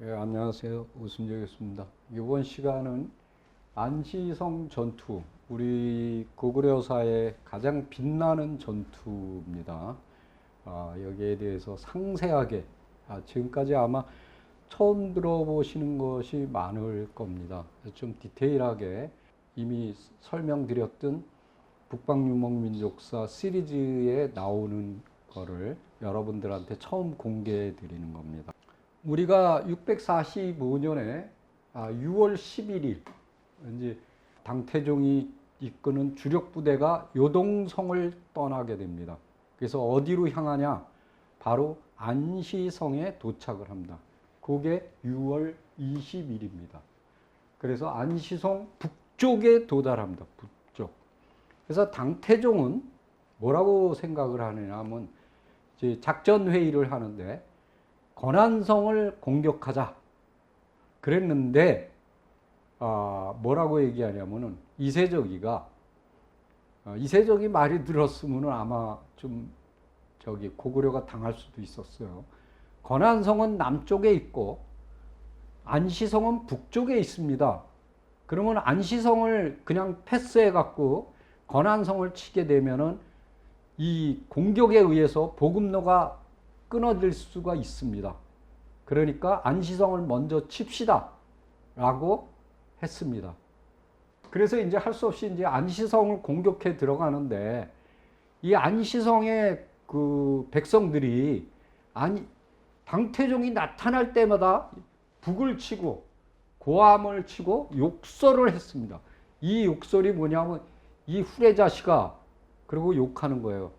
예, 안녕하세요. 오순재였습니다. 이번 시간은 안시성 전투, 우리 고구려 사의 가장 빛나는 전투입니다. 아, 여기에 대해서 상세하게, 아, 지금까지 아마 처음 들어보시는 것이 많을 겁니다. 좀 디테일하게 이미 설명드렸던 북방유목민족사 시리즈에 나오는 거를 여러분들한테 처음 공개해 드리는 겁니다. 우리가 645년에 6월 11일 이제 당태종이 이끄는 주력 부대가 요동성을 떠나게 됩니다. 그래서 어디로 향하냐? 바로 안시성에 도착을 합니다. 그게 6월 20일입니다. 그래서 안시성 북쪽에 도달합니다. 북쪽. 그래서 당태종은 뭐라고 생각을 하느냐면 이제 작전 회의를 하는데 권한성을 공격하자 그랬는데 아, 뭐라고 얘기하냐면은 이세적이가 어, 이세적이 말이 들었으면은 아마 좀 저기 고구려가 당할 수도 있었어요. 권한성은 남쪽에 있고 안시성은 북쪽에 있습니다. 그러면 안시성을 그냥 패스해 갖고 권한성을 치게 되면은 이 공격에 의해서 보급로가 끊어질 수가 있습니다. 그러니까 안시성을 먼저 칩시다. 라고 했습니다. 그래서 이제 할 수 없이 이제 안시성을 공격해 들어가는데 이 안시성의 그 백성들이 아니 당태종이 나타날 때마다 북을 치고 고함을 치고 욕설을 했습니다. 이 욕설이 뭐냐면 이 후레 자식아 그리고 욕하는 거예요.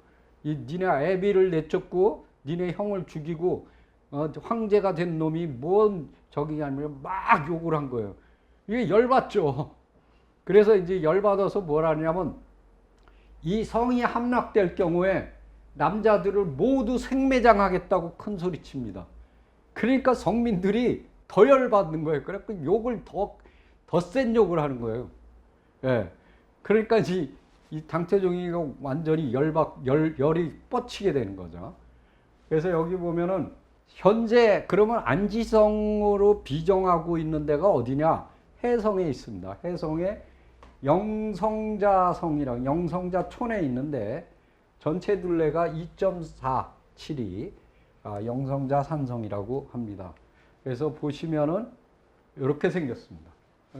이 니네 애비를 내쫓고 니네 형을 죽이고 어, 황제가 된 놈이 뭔 저기냐면 막 욕을 한 거예요. 이게 열받죠. 그래서 이제 열받아서 뭐라냐면 이 성이 함락될 경우에 남자들을 모두 생매장하겠다고 큰 소리 칩니다. 그러니까 성민들이 더 열받는 거예요. 그래서 욕을 더, 더 센 욕을 하는 거예요. 예. 그러니까 이, 이 당태종이 완전히 열받, 열, 열이 뻗치게 되는 거죠. 그래서 여기 보면은 현재 그러면 안지성으로 비정하고 있는 데가 어디냐? 해성에 있습니다. 해성에 영성자성이랑 영성자촌에 있는데 전체 둘레가 2.47이 아, 영성자 산성이라고 합니다. 그래서 보시면은 이렇게 생겼습니다.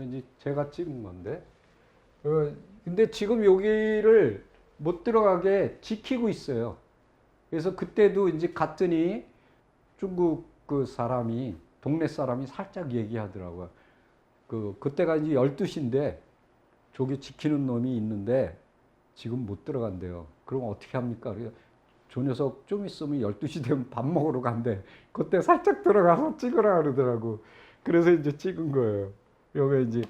이제 제가 찍은 건데, 어, 근데 지금 여기를 못 들어가게 지키고 있어요. 그래서 그때도 이제 갔더니 중국 그 사람이 동네 사람이 살짝 얘기하더라고요. 그 그때가 이제 12시인데 저기 지키는 놈이 있는데 지금 못 들어간대요. 그럼 어떻게 합니까? 저 녀석 좀 있으면 12시 되면 밥 먹으러 간대. 그때 살짝 들어가서 찍으라 그러더라고. 그래서 이제 찍은 거예요. 여기 이제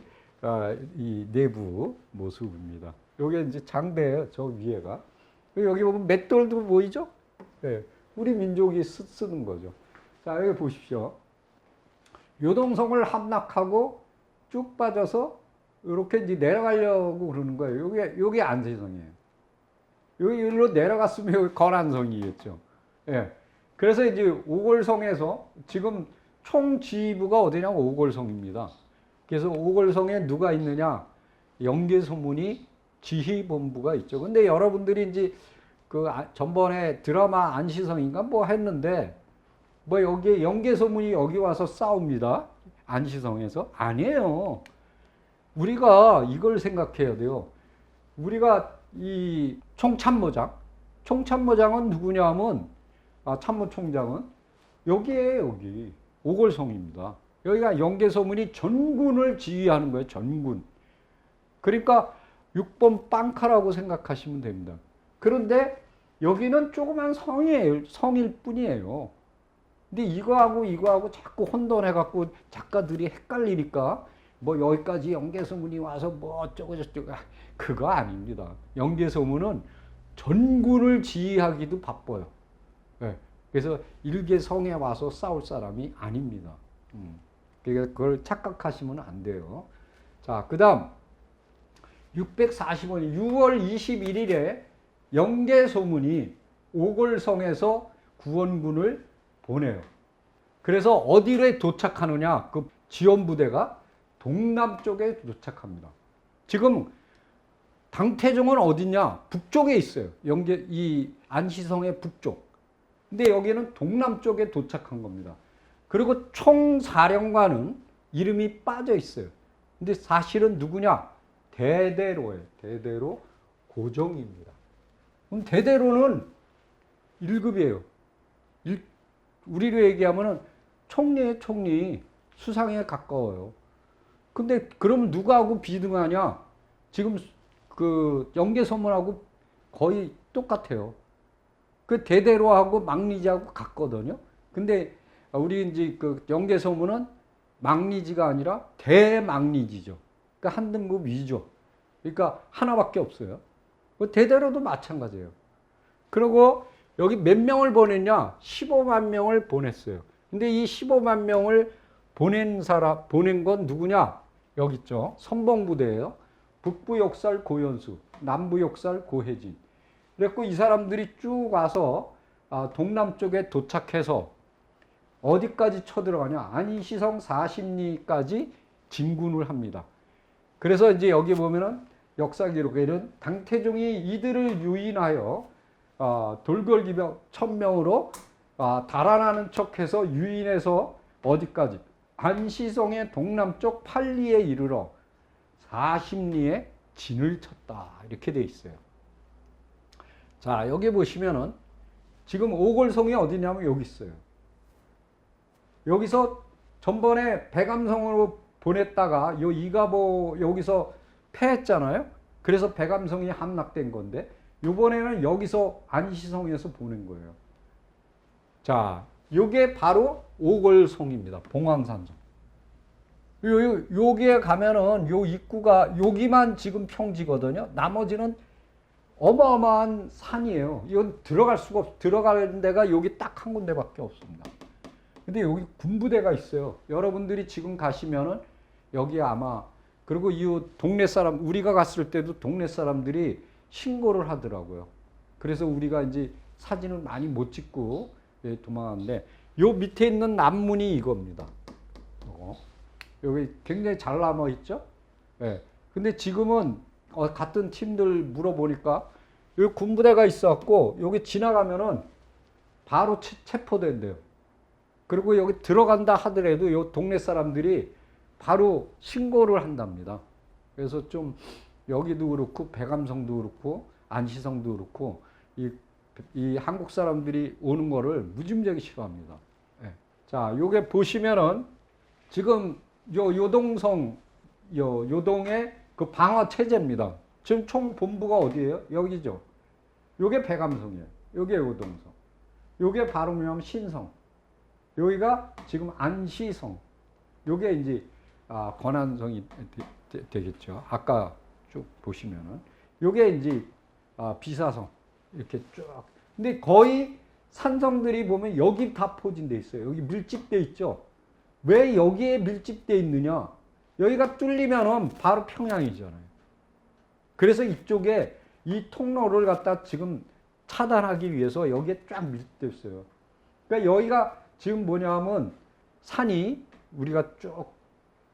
아, 이 내부 모습입니다. 여기 이제 장대예요. 저 위에가. 여기 보면 맷돌도 보이죠? 네, 우리 민족이 쓰, 쓰는 거죠. 자, 여기 보십시오. 요동성을 함락하고 쭉 빠져서 이렇게 이제 내려가려고 그러는 거예요. 요게, 요게 안세성이에요. 여기로 내려갔으면 여기 건안성이겠죠. 예. 그래서 이제 오골성에서 지금 총 지휘부가 어디냐면 오골성입니다. 그래서 오골성에 누가 있느냐? 영계소문이 지휘본부가 있죠. 근데 여러분들이 이제 그 전번에 드라마 안시성인가 뭐 했는데 뭐 여기 영계소문이 여기 와서 싸웁니다. 안시성에서 아니에요. 우리가 이걸 생각해야 돼요. 우리가 이 총참모장, 총참모장은 누구냐면 아, 참모총장은 여기에 여기 오골성입니다. 여기가 영계소문이 전군을 지휘하는 거예요. 전군. 그러니까 6번 빵카라고 생각하시면 됩니다. 그런데 여기는 조그만 성이에요. 성일 뿐이에요. 근데 이거하고 이거하고 자꾸 혼돈해갖고 작가들이 헷갈리니까 뭐 여기까지 연계소문이 와서 뭐 어쩌고 저쩌고 그거 아닙니다. 연계소문은 전군을 지휘하기도 바빠요. 네. 그래서 일개 성에 와서 싸울 사람이 아닙니다. 음. 그러니까 그걸 착각하시면 안 돼요. 자, 그 다음 645년 6월 21일에 영계 소문이 오골성에서 구원군을 보내요. 그래서 어디에 도착하느냐? 그 지원 부대가 동남쪽에 도착합니다. 지금 당태종은 어디냐? 북쪽에 있어요. 영계 이 안시성의 북쪽. 근데 여기는 동남쪽에 도착한 겁니다. 그리고 총사령관은 이름이 빠져 있어요. 근데 사실은 누구냐? 대대로예요. 대대로 고종입니다. 그럼 대대로는 1급이에요. 우리로 얘기하면은 총리의 총리, 수상에 가까워요. 근데 그럼 누구하고 비등하냐? 지금 그 영계소문하고 거의 똑같아요. 그 대대로하고 망리지하고 같거든요. 근데 우리 이제 그 영계소문은 망리지가 아니라 대망리지죠. 그러니까 한 등급 위죠. 그러니까 하나밖에 없어요. 그 대대로도 마찬가지예요. 그리고 여기 몇 명을 보냈냐? 15만 명을 보냈어요. 근데 이 15만 명을 보낸 사람, 보낸 건 누구냐? 여기 있죠. 선봉부대예요. 북부 역살 고연수, 남부 역살 고혜진. 그랬고 이 사람들이 쭉 와서 아, 동남쪽에 도착해서 어디까지 쳐들어가냐? 안시성 40리까지 진군을 합니다. 그래서 이제 여기 보면은 역사 기록에는 당태종이 이들을 유인하여 어, 돌궐기병 천명으로 어, 달아나는 척해서 유인해서 어디까지 안시성의 동남쪽 8리에 이르러 40리에 진을 쳤다 이렇게 돼 있어요. 자 여기 보시면은 지금 오골성이 어디냐면 여기 있어요. 여기서 전번에 배감성으로 보냈다가 요 이가보 여기서 패했잖아요. 그래서 배감성이 함락된 건데 이번에는 여기서 안시성에서 보낸 거예요. 자, 요게 바로 오골성입니다. 봉황산성. 요, 요, 여기에 가면은 요 입구가 여기만 지금 평지거든요. 나머지는 어마어마한 산이에요. 이건 들어갈 수가 없, 들어가는 데가 여기 딱 한 군데밖에 없습니다. 근데 여기 군부대가 있어요. 여러분들이 지금 가시면은 여기 아마 그리고 이 동네 사람 우리가 갔을 때도 동네 사람들이 신고를 하더라고요. 그래서 우리가 이제 사진을 많이 못 찍고 예, 도망갔는데 요 밑에 있는 남문이 이겁니다. 요거. 여기 굉장히 잘 남아 있죠? 예. 근데 지금은 어, 같은 팀들 물어보니까 여기 군부대가 있었고 여기 지나가면은 바로 체, 체포된대요. 그리고 여기 들어간다 하더라도 요 동네 사람들이 바로 신고를 한답니다. 그래서 좀 여기도 그렇고 배감성도 그렇고 안시성도 그렇고 이, 이 한국 사람들이 오는 거를 무짐작이 싫어합니다. 예. 자, 요게 보시면은 지금 요 요동성 요 요동의 그 방어 체제입니다. 지금 총 본부가 어디예요? 여기죠. 요게 배감성이에요. 요게 요동성. 요게 바로 뭐냐면 신성. 여기가 지금 안시성. 요게 이제 아, 권한성이 되, 되, 겠죠 아까 쭉 보시면은 요게 이제 아, 비사성 이렇게 쭉. 근데 거의 산성들이 보면 여기 다 포진돼 있어요. 여기 밀집돼 있죠. 왜 여기에 밀집돼 있느냐? 여기가 뚫리면은 바로 평양이잖아요. 그래서 이쪽에 이 통로를 갖다 지금 차단하기 위해서 여기에 쫙 밀집돼 있어요. 그러니까 여기가 지금 뭐냐면 산이 우리가 쭉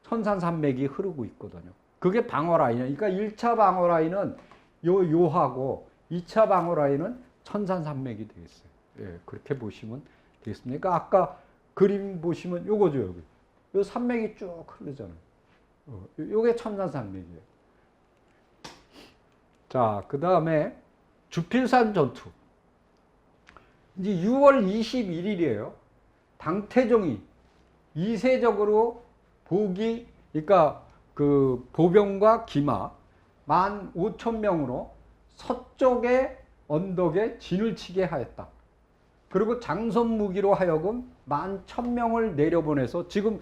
천산산맥이 흐르고 있거든요. 그게 방어 라인이에요. 그러니까 1차 방어 라인은 요 요하고 2차 방어 라인은 천산산맥이 되겠어요. 예, 그렇게 보시면 되겠습니다. 그러니까 아까 그림 보시면 요거죠, 여기. 요 산맥이 쭉 흐르잖아요. 어, 요게 천산산맥이에요. 자, 그 다음에 주필산 전투. 이제 6월 21일이에요. 당태종이 이세적으로 보기, 그러니까 그 보병과 기마 만 5천 명으로 서쪽의 언덕에 진을 치게 하였다. 그리고 장선 무기로 하여금 만 천명을 내려보내서 지금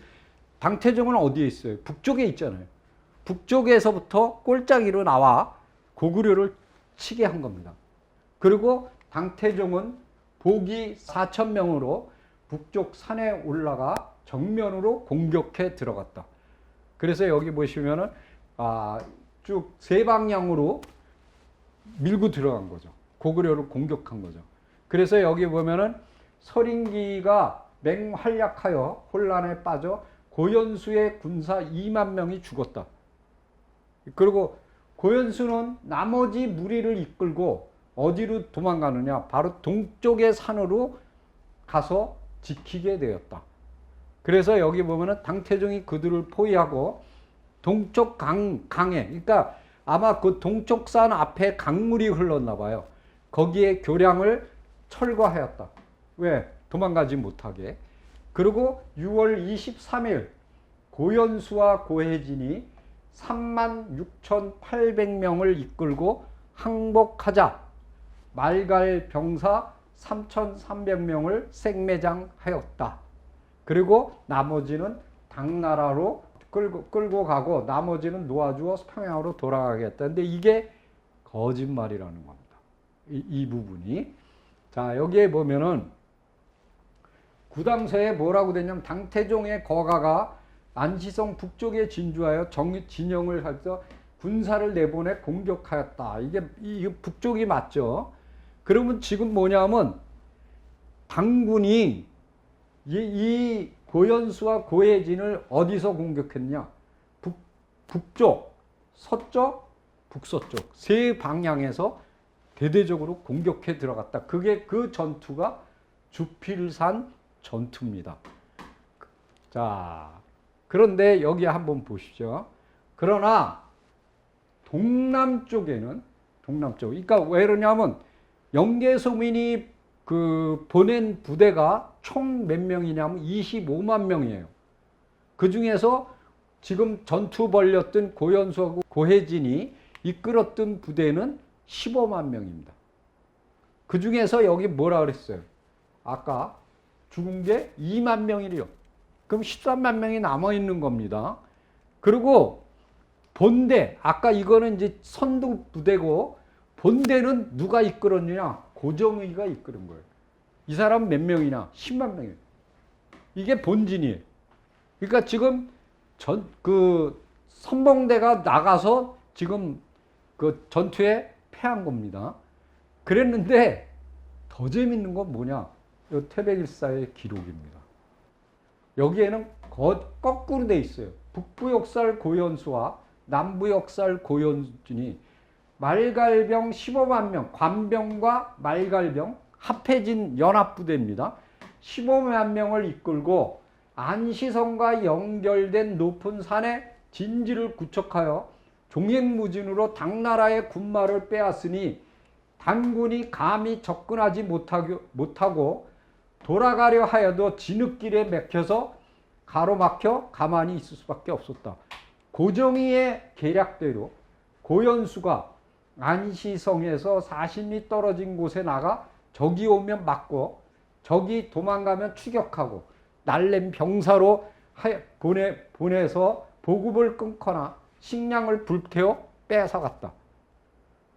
당태종은 어디에 있어요? 북쪽에 있잖아요. 북쪽에서부터 꼴짝이로 나와 고구려를 치게 한 겁니다. 그리고 당태종은 보기 4천 명으로 북쪽 산에 올라가 정면으로 공격해 들어갔다. 그래서 여기 보시면은 아, 쭉 세 방향으로 밀고 들어간 거죠. 고구려를 공격한 거죠. 그래서 여기 보면은 서린기가 맹활약하여 혼란에 빠져 고연수의 군사 2만 명이 죽었다. 그리고 고연수는 나머지 무리를 이끌고 어디로 도망가느냐? 바로 동쪽의 산으로 가서 지키게 되었다. 그래서 여기 보면은 당태종이 그들을 포위하고 동쪽 강, 강에, 그러니까 아마 그 동쪽 산 앞에 강물이 흘렀나 봐요. 거기에 교량을 철거하였다. 왜? 도망가지 못하게. 그리고 6월 23일 고연수와 고혜진이 3만 6,800명을 이끌고 항복하자 말갈 병사 3,300명을 생매장하였다. 그리고 나머지는 당나라로 끌고, 끌고 가고 나머지는 놓아주어 평양으로 돌아가겠다. 근데 이게 거짓말이라는 겁니다. 이, 이 부분이. 자, 여기에 보면은 구당서에 뭐라고 되냐면 당태종의 거가가 안시성 북쪽에 진주하여 정, 진영을 해서 군사를 내보내 공격하였다. 이게 이 북쪽이 맞죠? 그러면 지금 뭐냐면 당군이 이, 이 고연수와 고혜진을 어디서 공격했냐? 북, 북쪽, 서쪽, 북서쪽 세 방향에서 대대적으로 공격해 들어갔다. 그게 그 전투가 주필산 전투입니다. 자, 그런데 여기 한번 보십시오. 그러나 동남쪽에는 동남쪽. 그러니까 왜 그러냐면 영계소민이 그 보낸 부대가 총 몇 명이냐면 25만 명이에요. 그 중에서 지금 전투 벌였던 고연수하고 고혜진이 이끌었던 부대는 15만 명입니다. 그 중에서 여기 뭐라 그랬어요? 아까 죽은 게 2만 명이래요. 그럼 13만 명이 남아 있는 겁니다. 그리고 본대, 아까 이거는 이제 선두 부대고 본대는 누가 이끌었느냐? 고정의가 이끌은 거예요. 이 사람 몇 명이냐? 10만 명이에요. 이게 본진이에요. 그러니까 지금 전, 그 선봉대가 나가서 지금 그 전투에 패한 겁니다. 그랬는데 더 재밌는 건 뭐냐? 이 태백일사의 기록입니다. 여기에는 거, 거꾸로 돼 있어요. 북부 역살 고연수와 남부 역살 고연준이 말갈병 15만 명, 관병과 말갈병 합해진 연합부대입니다. 15만 명을 이끌고 안시성과 연결된 높은 산에 진지를 구축하여 종횡무진으로 당나라의 군마를 빼앗으니 당군이 감히 접근하지 못하고 돌아가려 하여도 진흙길에 맥혀서 가로막혀 가만히 있을 수밖에 없었다. 고정희의 계략대로 고연수가 안시성에서 40리 떨어진 곳에 나가 적이 오면 막고 적이 도망가면 추격하고 날렘 병사로 보내, 보내서 보급을 끊거나 식량을 불태워 뺏어갔다.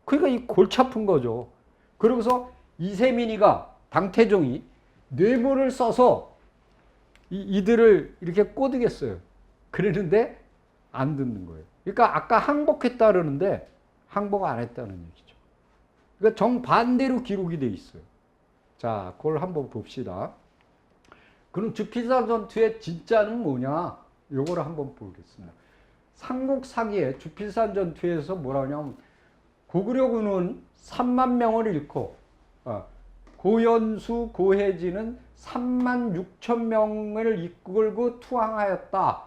그러니까 이 골치 아픈 거죠. 그러고서 이세민이가 당태종이 뇌물을 써서 이, 이들을 이렇게 꼬드겠어요. 그랬는데 안 듣는 거예요. 그러니까 아까 항복했다 그러는데 항복 안 했다는 얘기죠. 그러니까 정반대로 기록이 돼 있어요. 자, 그걸 한번 봅시다. 그럼 주필산 전투의 진짜는 뭐냐? 요거를 한번 보겠습니다. 삼국 사기의 주필산 전투에서 뭐라 하냐면 고구려군은 3만 명을 잃고 어, 고연수, 고혜진은 3만 6천 명을 이끌고 투항하였다.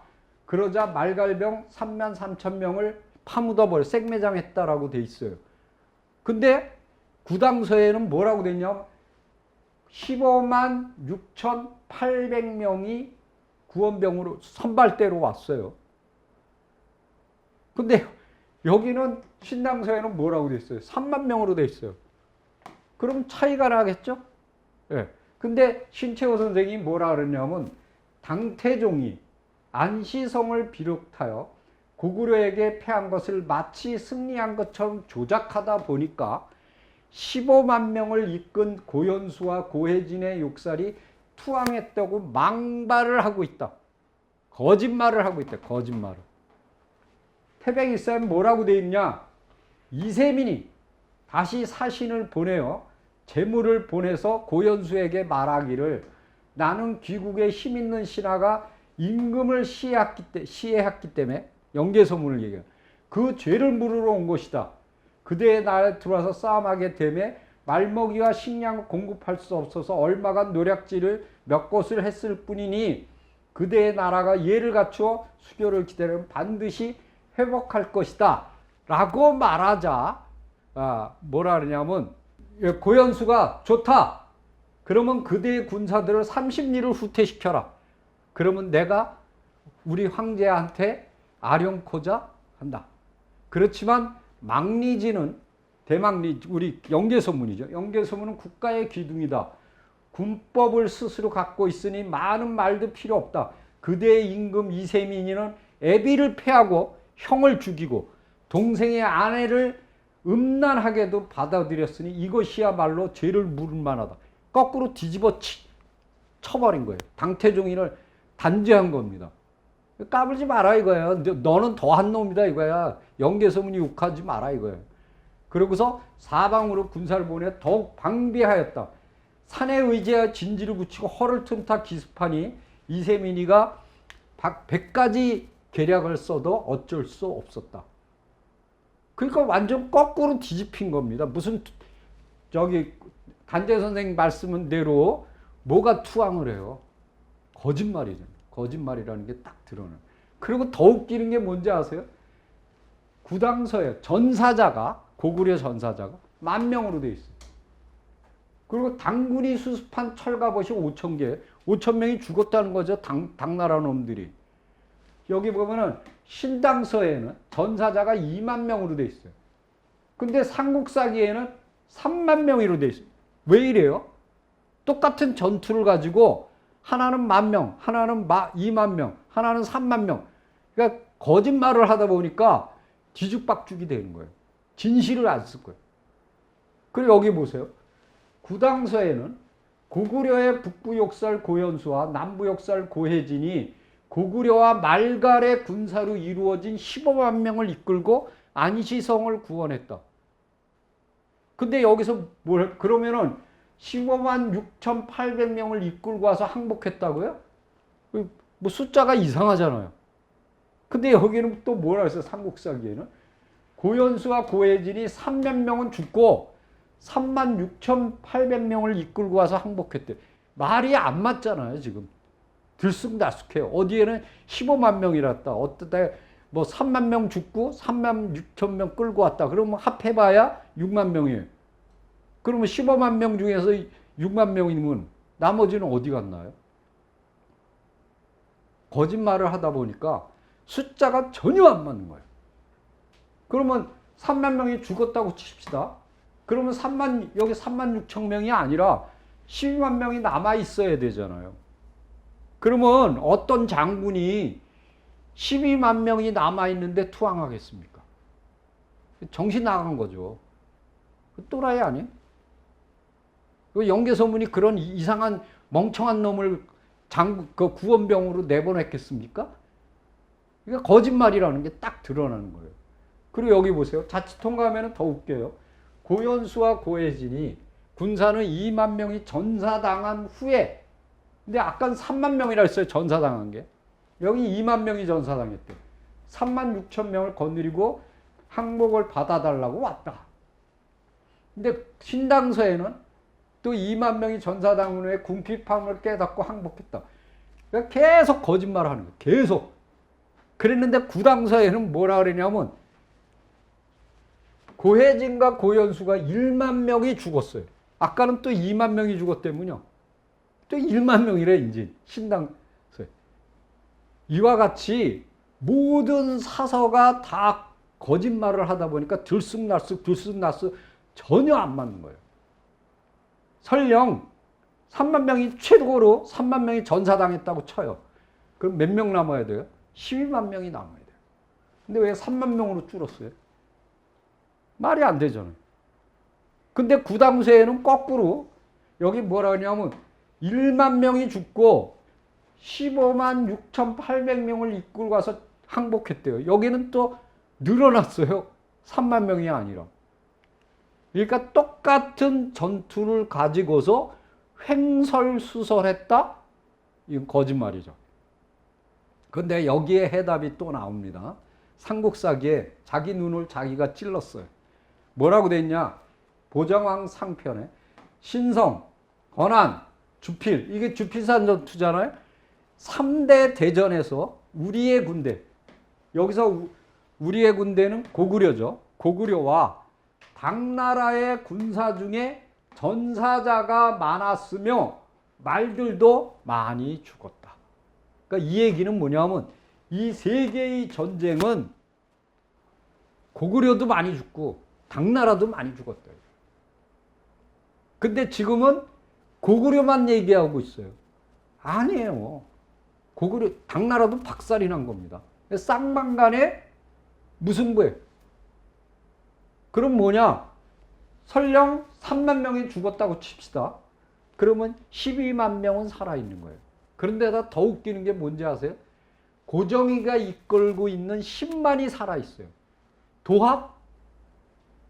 그러자 말갈병 3만 3천 명을 파묻어버려 생매장했다라고 돼 있어요. 근데 구당서에는 뭐라고 돼 있냐면 15만 6,800명이 구원병으로 선발대로 왔어요. 근데 여기는 신당서에는 뭐라고 돼 있어요? 3만 명으로 돼 있어요. 그럼 차이가 나겠죠? 예. 네. 근데 신채호 선생이 뭐라 그러냐면 당태종이 안시성을 비롯하여 고구려에게 패한 것을 마치 승리한 것처럼 조작하다 보니까 15만 명을 이끈 고연수와 고혜진의 욕살이 투항했다고 망발을 하고 있다. 거짓말을 하고 있다. 거짓말을. 태백일사는 뭐라고 돼 있냐? 이세민이 다시 사신을 보내어 재물을 보내서 고연수에게 말하기를 나는 귀국에 힘 있는 신하가 임금을 시해했기 때문에 영계소문을 얘기해요. 그 죄를 물으러 온 것이다. 그대의 나라에 들어와서 싸움하게 되매 말먹이와 식량을 공급할 수 없어서 얼마간 노략질을 몇 곳을 했을 뿐이니 그대의 나라가 예를 갖추어 수교를 기다리면 반드시 회복할 것이다. 라고 말하자, 아, 뭐라 그러냐면, 예, 고현수가 좋다. 그러면 그대의 군사들을 30리를 후퇴시켜라. 그러면 내가 우리 황제한테 아령코자 한다. 그렇지만 망리지는 대망리 우리 영계소문이죠. 영계소문은 국가의 기둥이다. 군법을 스스로 갖고 있으니 많은 말도 필요 없다. 그대의 임금 이세민이는 애비를 패하고 형을 죽이고 동생의 아내를 음란하게도 받아들였으니 이것이야말로 죄를 물을 만하다. 거꾸로 뒤집어 치, 쳐버린 거예요. 당태종인을 단죄한 겁니다. 까불지 마라 이거예요. 너는 더한 놈이다 이거야. 영계소문이 욕하지 마라 이거예요. 그러고서 사방으로 군사를 보내 더욱 방비하였다. 산에 의지하여 진지를 붙이고 허를 틈타 기습하니 이세민이가 백 가지 계략을 써도 어쩔 수 없었다. 그러니까 완전 거꾸로 뒤집힌 겁니다. 무슨 저기 간재 선생 말씀은 대로 뭐가 투항을 해요? 거짓말이죠. 거짓말이라는 게 딱 드러나. 그리고 더 웃기는 게 뭔지 아세요? 구당서에 전사자가 고구려 전사자가 만 명으로 돼 있어요. 그리고 당군이 수습한 철갑옷이 5천 개, 5천 명이 죽었다는 거죠. 당, 당나라 놈들이. 여기 보면은 신당서에는 전사자가 2만 명으로 돼 있어요. 근데 삼국사기에는 3만 명으로 돼 있어요. 왜 이래요? 똑같은 전투를 가지고 하나는 만 명, 하나는 마, 2만 명, 하나는 3만 명. 그러니까 거짓말을 하다 보니까 뒤죽박죽이 되는 거예요. 진실을 안 쓸 거예요. 그리고 여기 보세요. 구당서에는 고구려의 북부 역살 고현수와 남부 역살 고혜진이 고구려와 말갈의 군사로 이루어진 15만 명을 이끌고 안시성을 구원했다. 근데 여기서 뭘 그러면은 15만 6,800명을 이끌고 와서 항복했다고요? 뭐 숫자가 이상하잖아요. 근데 여기는 또 뭐라 했어요? 삼국사기에는 고현수와 고혜진이 3만 명은 죽고 3만 6,800명을 이끌고 와서 항복했대. 말이 안 맞잖아요, 지금. 들쑥날쑥해요. 어디에는 15만 명이랐다. 어때 뭐 3만 명 죽고 3만 6천 명 끌고 왔다. 그러면 합해봐야 6만 명이에요. 그러면 15만 명 중에서 6만 명이면 나머지는 어디 갔나요? 거짓말을 하다 보니까 숫자가 전혀 안 맞는 거예요. 그러면 3만 명이 죽었다고 칩시다. 그러면 3만, 여기 3만 6천 명이 아니라 12만 명이 남아 있어야 되잖아요. 그러면 어떤 장군이 12만 명이 남아 있는데 투항하겠습니까? 정신 나간 거죠. 또라이 아니에요? 영계소문이 그런 이상한 멍청한 놈을 장, 그 구원병으로 내보냈겠습니까? 그러니까 거짓말이라는 게 딱 드러나는 거예요. 그리고 여기 보세요. 자칫 통과하면 더 웃겨요. 고현수와 고혜진이 군사는 2만 명이 전사당한 후에 근데 아까 3만 명이라 했어요. 전사당한 게. 여기 2만 명이 전사당했대. 3만 6천 명을 거느리고 항복을 받아달라고 왔다. 근데 신당서에는 또 2만 명이 전사당한 후에 궁핍함을 깨닫고 항복했다. 그러니까 계속 거짓말을 하는 거예요. 계속. 그랬는데 구당서에는 뭐라 그러냐면 고혜진과 고현수가 1만 명이 죽었어요. 아까는 또 2만 명이 죽었대문요. 또 1만 명이래 이제 신당서에. 이와 같이 모든 사서가 다 거짓말을 하다 보니까 들쑥날쑥 들쑥날쑥 전혀 안 맞는 거예요. 설령 3만 명이 최고로 3만 명이 전사당했다고 쳐요. 그럼 몇 명 남아야 돼요? 12만 명이 남아야 돼요. 근데 왜 3만 명으로 줄었어요? 말이 안 되잖아요. 근데 구당세에는 거꾸로 여기 뭐라 하냐면 1만 명이 죽고 15만 6,800명을 이끌고 가서 항복했대요. 여기는 또 늘어났어요. 3만 명이 아니라. 그러니까 똑같은 전투를 가지고서 횡설수설했다? 이건 거짓말이죠. 근데 여기에 해답이 또 나옵니다. 삼국사기에 자기 눈을 자기가 찔렀어요. 뭐라고 돼 있냐? 보정왕 상편에 신성, 권한, 주필 이게 주필산 전투잖아요. 3대 대전에서 우리의 군대 여기서 우- 우리의 군대는 고구려죠. 고구려와 당나라의 군사 중에 전사자가 많았으며 말들도 많이 죽었다. 그러니까 이 얘기는 뭐냐면 이 세 개의 전쟁은 고구려도 많이 죽고 당나라도 많이 죽었다. 근데 지금은 고구려만 얘기하고 있어요. 아니에요. 고구려 당나라도 박살이 난 겁니다. 쌍방간에 무승부예요. 그럼 뭐냐? 설령 3만 명이 죽었다고 칩시다. 그러면 12만 명은 살아있는 거예요. 그런데다 더 웃기는 게 뭔지 아세요? 고정이가 이끌고 있는 10만이 살아있어요. 도합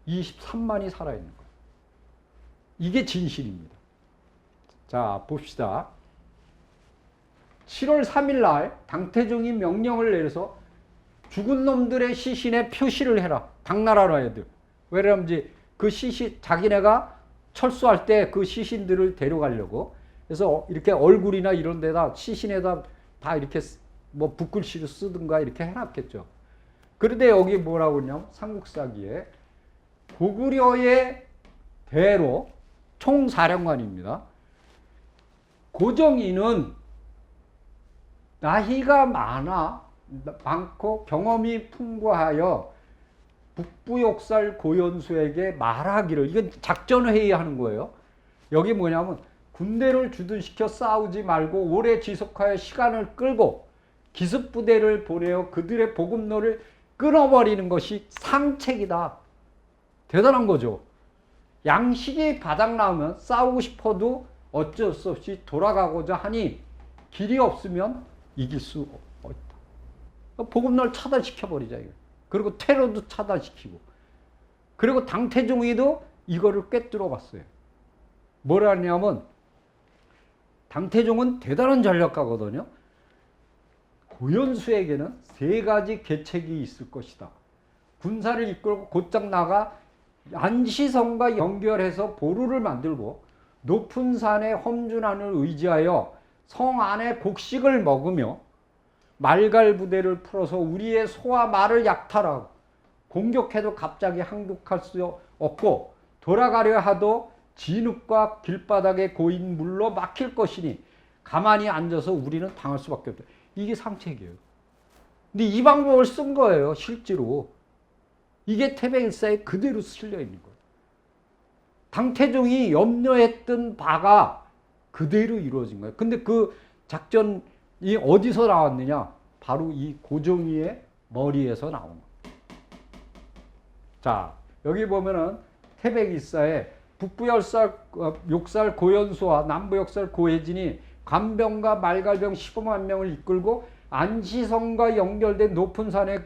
23만이 살아있는 거예요. 이게 진실입니다. 자, 봅시다. 7월 3일 날 당태종이 명령을 내려서 죽은 놈들의 시신에 표시를 해라. 당나라 애들. 왜냐면 그 시신 자기네가 철수할 때 그 시신들을 데려가려고 그래서 이렇게 얼굴이나 이런 데다 시신에다 다 이렇게 쓰- 뭐 붓글씨로 쓰든가 이렇게 해놨겠죠. 그런데 여기 뭐라고 그러냐면 삼국사기에 고구려의 대로 총사령관입니다. 고정이는 나이가 많아 많고 경험이 풍부하여 북부욕살 고연수에게 말하기를 이건 작전 회의 하는 거예요. 여기 뭐냐면 군대를 주둔시켜 싸우지 말고 오래 지속하여 시간을 끌고 기습 부대를 보내어 그들의 보급로를 끊어버리는 것이 상책이다. 대단한 거죠. 양식이 바닥 나오면 싸우고 싶어도 어쩔 수 없이 돌아가고자 하니 길이 없으면 이길 수 없다. 보급로를 차단시켜 버리자 이거. 그리고 테러도 차단시키고. 그리고 당태종이도 이거를 꿰뚫어 봤어요. 뭐라 하냐면 당태종은 대단한 전략가거든요. 고연수에게는 세 가지 계책이 있을 것이다. 군사를 이끌고 곧장 나가 안시성과 연결해서 보루를 만들고 높은 산의 험준한을 의지하여 성 안에 곡식을 먹으며 말갈 부대를 풀어서 우리의 소와 말을 약탈하고 공격해도 갑자기 항복할 수 없고 돌아가려 하도 진흙과 길바닥에 고인 물로 막힐 것이니 가만히 앉아서 우리는 당할 수밖에 없다. 이게 상책이에요. 근데 이 방법을 쓴 거예요, 실제로. 이게 태백일사에 그대로 실려 있는 거예요. 당태종이 염려했던 바가 그대로 이루어진 거예요. 근데 그 작전 이 어디서 나왔느냐? 바로 이 고종이의 머리에서 나온 거예요. 자, 여기 보면은 태백일사에 북부열살, 어, 욕살 고연수와 남부역살 고혜진이 간병과 말갈병 15만 명을 이끌고 안시성과 연결된 높은 산에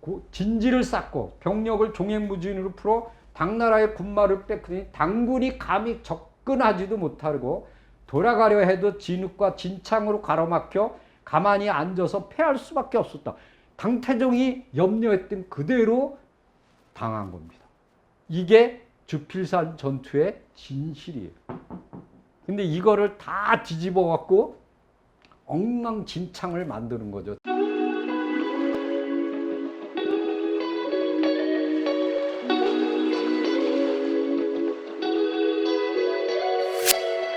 고- 진지를 쌓고 병력을 종횡무진으로 풀어 당나라의 군마를 뺏으니 당군이 감히 접근하지도 못하고 돌아가려 해도 진흙과 진창으로 가로막혀 가만히 앉아서 패할 수밖에 없었다. 당태종이 염려했던 그대로 당한 겁니다. 이게 주필산 전투의 진실이에요. 근데 이거를 다 뒤집어 갖고 엉망진창을 만드는 거죠.